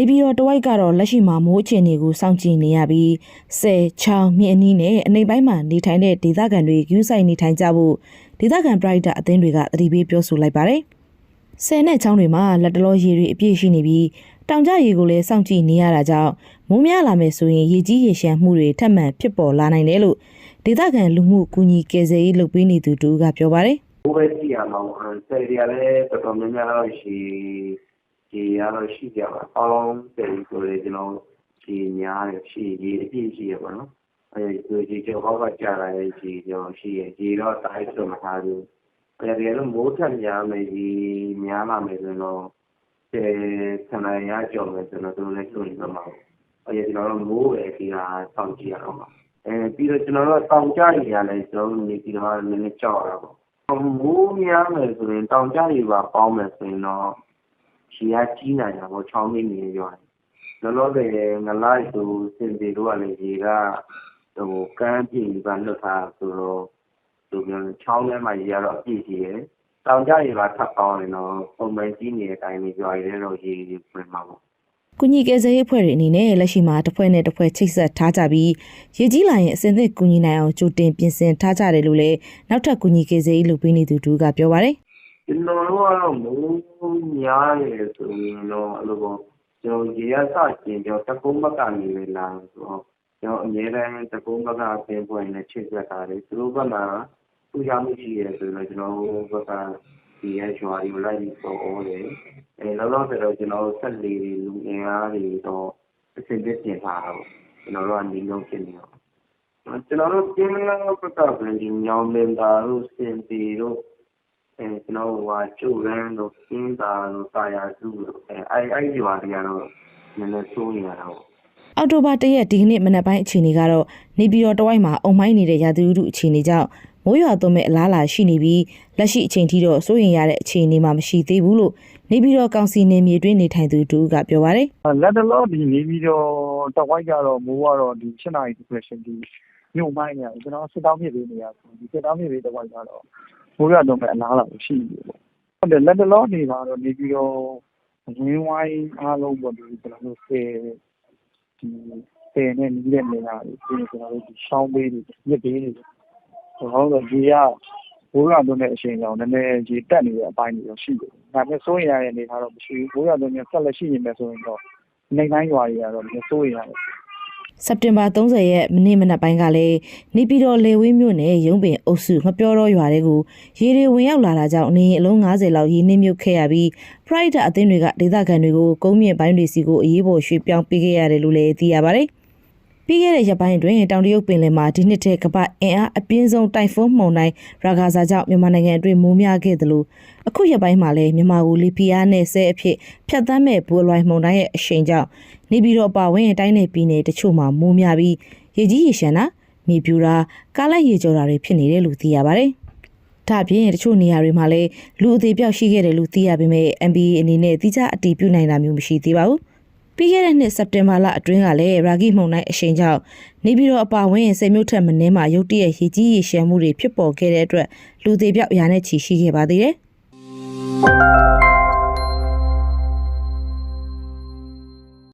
နေပြည်တော်တဝိုက်ကတော့လက်ရှိမှာမိုးအခြေအနေကိုစောင့်ကြည့်နေရပြီးဆယ်ချောင်းမြင့်အနီးနဲ့အနေပိုင်းမှာနေထိုင်တဲ့ဒေသခံတွေယူဆိုင်နေထိုင်ကြဖို့ဒေသခံပရိုက်တာအသင်းတွေကသတိပေးပြောဆိုလိုက်ပါတယ်။ဆယ်နဲ့ချောင်းတွေမှာလက်တလောရေတွေအပြည့်ရှိနေပြီးတောင်ကျရေကိုလည်းစောင့်ကြည့်နေရတာကြောင့်မိုးများလာမယ်ဆိုရင်ရေကြီးရေရှမ်းမှုတွေထပ်မံဖြစ်ပေါ်လာနိုင်တယ်လို့ဒေသခံလူမှုကူညီကယ်ဆယ်ရေးလုပ်ပေးနေသူတူကပြောပါတယ်။ဘိုးပဲကြည့်ရမှာပေါ့ဆယ်ရီကလည်းတော်တော်များများတော့ရှိ ဒီရတော့ရှိကြပါအောင်းဆယ်ရီဆိုလေကျွန်တော်ဒီများတယ်ရှိဒီအပြည့်ရှိရပါတော့အဲဒီဒီကျော်ဟောက်ကကြာလာတဲ့ဒီကျော်ရှိရဒီတော့တိုင်းဆိုမထားဘူးအဲဒီကတော့မိုးထက်များမယ်ဒီများလာမယ်ဆိုတော့အဲဆန္ဒရကြော်မယ်ဆိုတော့တို့လည်းဆိုနေမှာပေါ့အဲဒီကျွန်တော်တို့မိုးပဲဒီဟာစောင့်ကြည့်ရအောင်ပါအဲပြီးတော့ကျွန်တော်တို့တောင်ကြနေရလဲကျွန်တော်နေပြီးတော့နည်းနည်းကြောက်ရတာပေါ့မိုးများမယ်ဆိုရင်တောင်ကြရီပါပေါင်းမယ်ဆိုရင်တော့ ခြေကကြီးနိုင်တာပေါ့ချောင်းလေးနေရွာလောလောဆယ်ငလိုက်ဆိုစင်စီတို့ကလည်းရေကဟိုကမ်းပြေကလွတ်ထားဆိုတော့သူပြောချောင်းထဲမှာရေကတော့အပြည့်ရှိတယ်တောင်ကြရီပါထပ်ပေါင်းရင်တော့ပုံမှန်ကြီးနေတဲ့အတိုင်းလေးရွာရဲတော့ရေပြင်မှာပေါ့ကုညီကယ်ဆယ်ရေးအဖွဲ့တွေအနေနဲ့လက်ရှိမှာတစ်ဖွဲ့နဲ့တစ်ဖွဲ့ချိတ်ဆက်ထားကြပြီးရေကြီးလာရင်အစဉ်သင့်ကုညီနိုင်အောင်ကြိုတင်ပြင်ဆင်ထားကြတယ်လို့လည်းနောက်ထပ်ကုညီကယ်ဆယ်ရေးလုပ်ပေးနေသူတူကပြောပါတယ် ကျွန်တော်တို့ကတော့မိုးများရယ်ဆိုရင်တော့အဲ့လိုပေါ့ကျွန်တော်ရေရစကျင်ကျွန်တော်တကုန်းဘက်ကနေပဲလာဆိုတော့ကျွန်တော်အများတိုင်းတကုန်းဘက်ကပင်ပွင့်နဲ့ချိတ်ဆက်ထားတယ်သူတို့ဘက်မှာထူးခြားမှုရှိရဆိုတော့ကျွန်တော်ဘက်ကဒီရရွာတွေလိုက်ပြီးပေါ်အော်တယ်အဲလောလောဆယ်တော့ကျွန်တော်ဆက်လေးတွေလူအင်အားတွေတော့အစစ်စစ်ပြင်ထားတာပေါ့ကျွန်တော်တို့ကနေလုံးဖြစ်နေတော့ကျွန်တော်တို့ပြင်းလာဘက်ကပဲဒီညောင်လင်တာတို့စင်တီတို့ အဲကျွန်တော်ဟိုဟာကျုပ်ရန်တို့စင်းတာတို့တာယာစုတို့အဲအဲ့အဲ့ဒီဟာတွေကတော့နည်းနည်းစိုးနေရတာပေါ့အောက်တိုဘာ၁ရက်ဒီကနေ့မနက်ပိုင်းအခြေအနေကတော့နေပြည်တော်တဝိုက်မှာအုံမိုင်းနေတဲ့ရာသီဥတုအခြေအနေကြောင့်မိုးရွာသွန်းမဲ့အလားအလာရှိနေပြီးလက်ရှိအချိန်ထိတော့စိုးရင်ရတဲ့အခြေအနေမှာမရှိသေးဘူးလို့နေပြည်တော်ကောင်စီနေမြေတွင်းနေထိုင်သူတူကပြောပါတယ်လက်တလောဒီနေပြီးတော့တဝိုက်ကတော့မိုးကတော့ဒီ7နာရီ depression ဒီမြို့မိုင်းနေရတယ်ကျွန်တော်စစ်တောင်းမြစ်လေးနေရဒီစစ်တောင်းမြစ်လေးတဝိုက်ကတော့ မိုးရတော့မဲ့အလားလာရှိနေတယ်ပေါ့ဟုတ်တယ်လက်တလောနေပါတော့နေပြီးတော့ရင်းဝိုင်းအားလုံးပေါ့ဒီကျွန်တော်တို့ဆယ်ဒီဆယ်နဲ့နီးတဲ့နေရာတွေပြီးကျွန်တော်တို့ဒီရှောင်းပေးတွေမြစ်ပေးတွေဟောတော့ဒီကဘိုးရတော့တဲ့အချိန်ကြောင့်နည်းနည်းကြီးတက်နေတဲ့အပိုင်းတွေတော့ရှိတယ်။ဒါပေမဲ့စိုးရင်ရတဲ့အနေထားတော့မရှိဘူး။ဘိုးရတော့ဆက်လက်ရှိနေမယ်ဆိုရင်တော့နေတိုင်းရွာတွေကတော့မစိုးရင်ရတယ် စက်တင်ဘာ30ရက်မနေ့မနက်ပိုင်းကလည်းနေပြည်တော်လေဝင်းမြို့နယ်ရုံးပင်အုပ်စုမပြောတော့ရွာတွေကိုရေတွေဝင်ရောက်လာတာကြောင့်နေအလုံး90လောက်ရေနစ်မြုပ်ခဲ့ရပြီး Pride အသင်းတွေကဒေသခံတွေကိုကုန်းမြင့်ပိုင်းတွေစီကိုအရေးပေါ်ရွှေ့ပြောင်းပေးခဲ့ရတယ်လို့လည်းသိရပါတယ်။ ပြီးခဲ့တဲ့ရက်ပိုင်းအတွင်းတောင်တရုတ်ပင်လယ်မှာဒီနှစ်တည်းကပအင်အားအပြင်းဆုံးတိုင်ဖွန်းမှုန်တိုင်းရာဂါဇာကြောင့်မြန်မာနိုင်ငံအတွင်းမိုးများခဲ့သလိုအခုရက်ပိုင်းမှာလည်းမြန်မာကိုလီပီယာနဲ့ဆဲအဖြစ်ဖြတ်သန်းမဲ့ဘူလွိုင်မှုန်တိုင်းရဲ့အရှိန်ကြောင့်နေပြည်တော်ပါဝင်တိုင်းနယ်ပြည်နယ်တချို့မှာမိုးများပြီးရေကြီးရေရှမ်းတာမြေပြူတာကားလိုက်ရေကြော်တာတွေဖြစ်နေတယ်လို့သိရပါတယ်။ဒါ့အပြင်တချို့နေရာတွေမှာလည်းလူအသေးပြောက်ရှိခဲ့တယ်လို့သိရပေမဲ့ MBA အနေနဲ့တိကျအတည်ပြုနိုင်တာမျိုးမရှိသေးပါဘူး။ ပြီးခဲ့တဲ့နှစ်စက်တင်ဘာလအတွင်းကလည်းရာဂိမှုန်တိုင်းအရှိန်ကြောင့်နေပြည်တော်အပါဝင်စိတ်မြုပ်ထက်မနှဲမှာရုတ်တရက်ရေကြီးရေရှမ်းမှုတွေဖြစ်ပေါ်ခဲ့တဲ့အတွက်လူသေးပြောက်ရာနဲ့ချီရှိခဲ့ပါသေးတယ်။